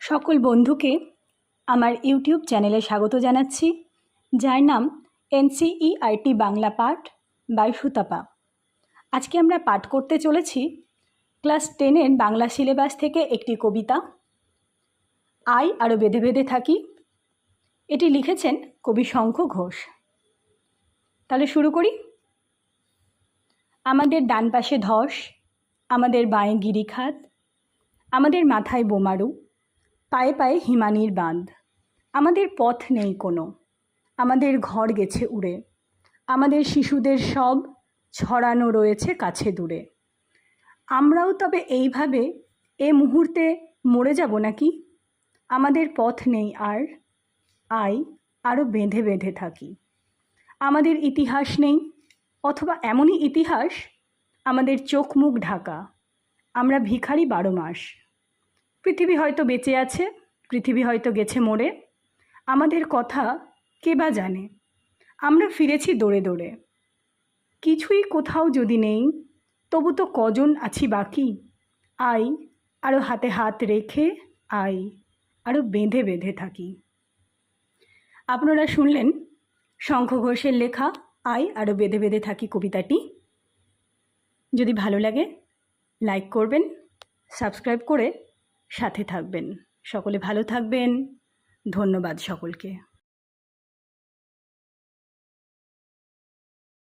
সকল বন্ধুকে আমার ইউটিউব চ্যানেলে স্বাগত জানাচ্ছি, যার নাম এনসিইআরটি বাংলা পাঠ বাই সুতাপা। আজকে আমরা পাঠ করতে চলেছি ক্লাস টেনের বাংলা সিলেবাস থেকে একটি কবিতা, আই আরও বেঁধে বেঁধে থাকি। এটি লিখেছেন কবি শঙ্খ ঘোষ। তাহলে শুরু করি। আমাদের ডান পাশে ধস, আমাদের বাঁয়ে গিরিখাত, আমাদের মাথায় বোমারু পায়ে পায়ে হিমানির বাঁধ। আমাদের পথ নেই কোনো। আমাদের ঘর গেছে উড়ে। আমাদের শিশুদের সব ছড়ানো রয়েছে কাছে দূরে। আমরাও তবে এইভাবে এ মুহূর্তে মরে যাব নাকি? আমাদের পথ নেই আর আই আরও বেঁধে বেঁধে থাকি। আমাদের ইতিহাস নেই অথবা এমনই ইতিহাস, আমাদের চোখ মুখ ঢাকা। আমরা ভিখারি বারো মাস। পৃথিবী হয়তো বেঁচে আছে, পৃথিবী হয়তো গেছে মরে। আমাদের কথা কে বা জানে? আমরা ফিরেছি দৌড়ে দৌড়ে। কিছুই কোথাও যদি নেই, তবু তো কজন আছি বাকি? আই আরও হাতে হাত রেখে আই আরও বেঁধে বেঁধে থাকি। আপনারা শুনলেন শঙ্খ ঘোষের লেখা, আই আরও বেঁধে বেঁধে থাকি কবিতাটি। যদি ভালো লাগে, লাইক করবেন, সাবস্ক্রাইব করে সাথে থাকবেন। সকলে ভালো থাকবেন। ধন্যবাদ সকলকে।